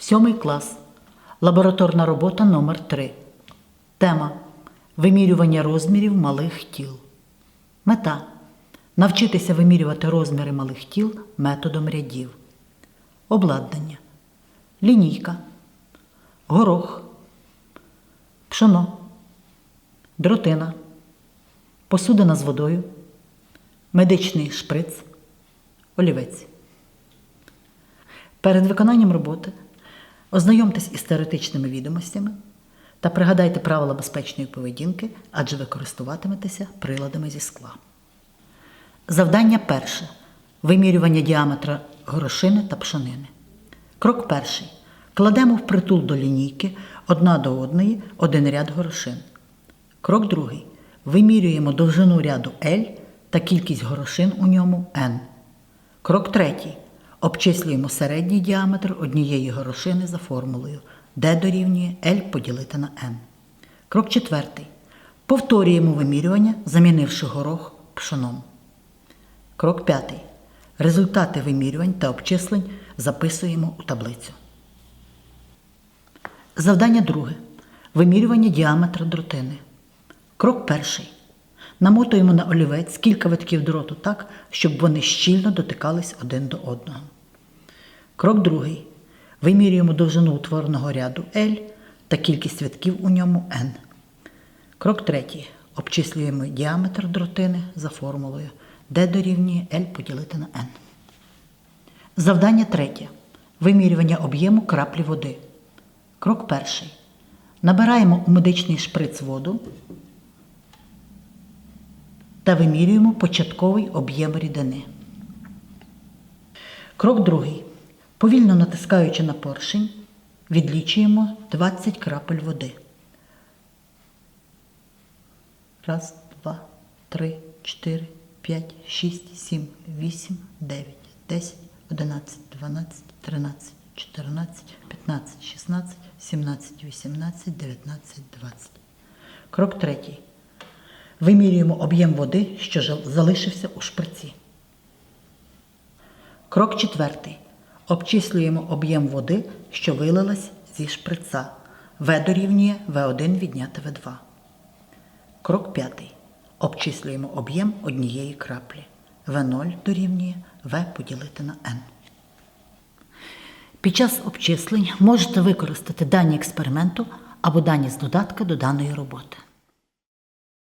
Сьомий клас. Лабораторна робота номер 3 Тема Вимірювання розмірів малих тіл. Мета навчитися вимірювати розміри малих тіл методом рядів. Обладнання. Лінійка. Горох. Пшоно. Дротина. Посудина з водою. Медичний шприц. Олівець. Перед виконанням роботи ознайомтесь із теоретичними відомостями та пригадайте правила безпечної поведінки, адже ви користуватиметеся приладами зі скла. Завдання перше. Вимірювання діаметра горошини та пшонини. Крок перший. Кладемо впритул до лінійки одна до одної один ряд горошин. Крок другий. Вимірюємо довжину ряду L та кількість горошин у ньому N. Крок третій. Обчислюємо середній діаметр однієї горошини за формулою D дорівнює L поділити на N. Крок четвертий. Повторюємо вимірювання, замінивши горох пшоном. Крок п'ятий. Результати вимірювань та обчислень записуємо у таблицю. Завдання друге. Вимірювання діаметра дротини. Крок перший. Намотуємо на олівець кілька витків дроту так, щоб вони щільно дотикались один до одного. Крок другий. Вимірюємо довжину утвореного ряду L та кількість витків у ньому N. Крок третій. Обчислюємо діаметр дротини за формулою D дорівнює L поділити на N. Завдання третє. Вимірювання об'єму краплі води. Крок перший. Набираємо у медичний шприц воду та вимірюємо початковий об'єм рідини. Крок другий. Повільно натискаючи на поршень, відлічуємо 20 крапель води. Раз, два, три, чотири, п'ять, шість, сім, вісім, дев'ять, десять, одинадцять, дванадцять, тринадцять, чотирнадцять, п'ятнадцять, шістнадцять, сімнадцять, вісімнадцять, дев'ятнадцять, двадцять. Крок третій. Вимірюємо об'єм води, що залишився у шприці. Крок четвертий. Обчислюємо об'єм води, що вилилась зі шприца. В дорівнює В1 відняти В2. Крок п'ятий. Обчислюємо об'єм однієї краплі. В0 дорівнює В поділити на N. Під час обчислень можете використати дані експерименту або дані з додатка до даної роботи.